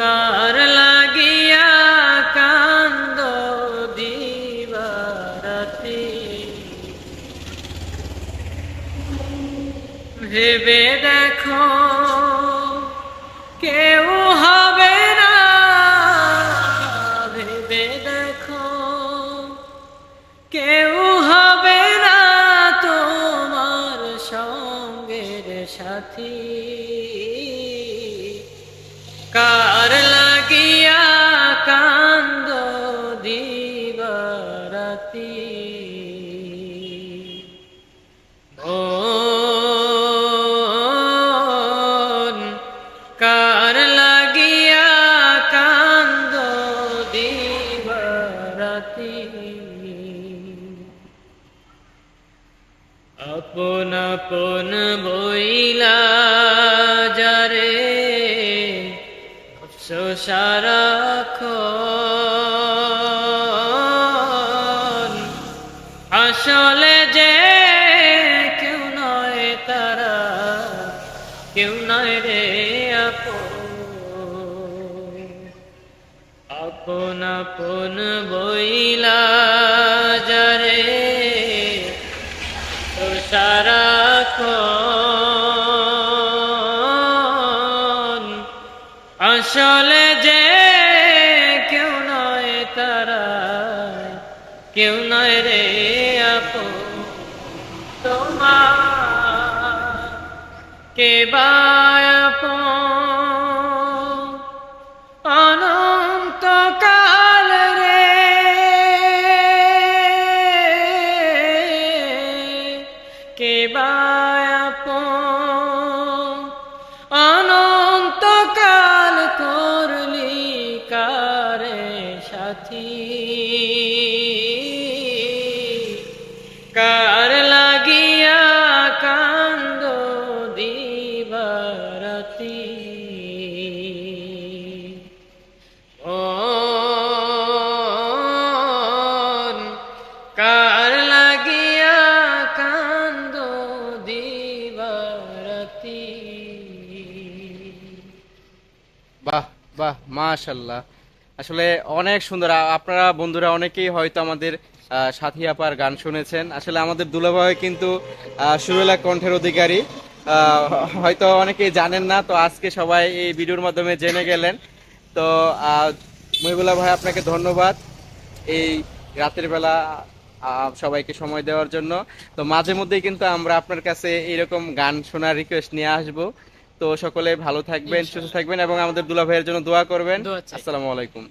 কার লাগিয়া কান্দ দিবারাতি? ভেবে দেখো, কেউ হবে না। ভেবে দেখো, কেউ হবে না তোমার সঙ্গের সাথী। কা কার লাগিয়া বইলা যারে আসলে যে কেউ নয় তারা কেউ নয় রে আপন। আপন আপন বইলা যারে তো সারাক্ষণ আসলে যে কেউ নয় তারা, কেউ নয় রে আপন। তোমার কে বায়াপন অনন্তকাল কে বায়াপন? অনন্তকাল করলি কারে সাথী? কার লাগিয়া কান্দ দিবারাতি দিবারাতি বাহ বাহ মাশাল্লাহ আসলে অনেক সুন্দর। আপনারা বন্ধুরা অনেকেই হয়তো আমাদের সাথী আপার গান শুনেছেন। আসলে আমাদের দুলাভাই কিন্তু সুরেলা কণ্ঠের অধিকারী। হয়তো অনেকেই জানেন না, তো আজকে সবাই এই ভিডিওর মাধ্যমে জেনে গেলেন। তো মহিবুল্লাহ ভাই, আপনাকে ধন্যবাদ। এই রাতের বেলা সবাইকে সময় দেওয়ার জন্য। তো মাঝে মধ্যেই কিন্তু আমরা আপনার কাছে এরকম গান শোনার রিকোয়েস্ট নিয়ে আসব। তো সকলে ভালো থাকবেন সুস্থ থাকবেন এবং আমাদের দুলা ভাইয়ের জন্য দোয়া করবেন। আসসালামু আলাইকুম।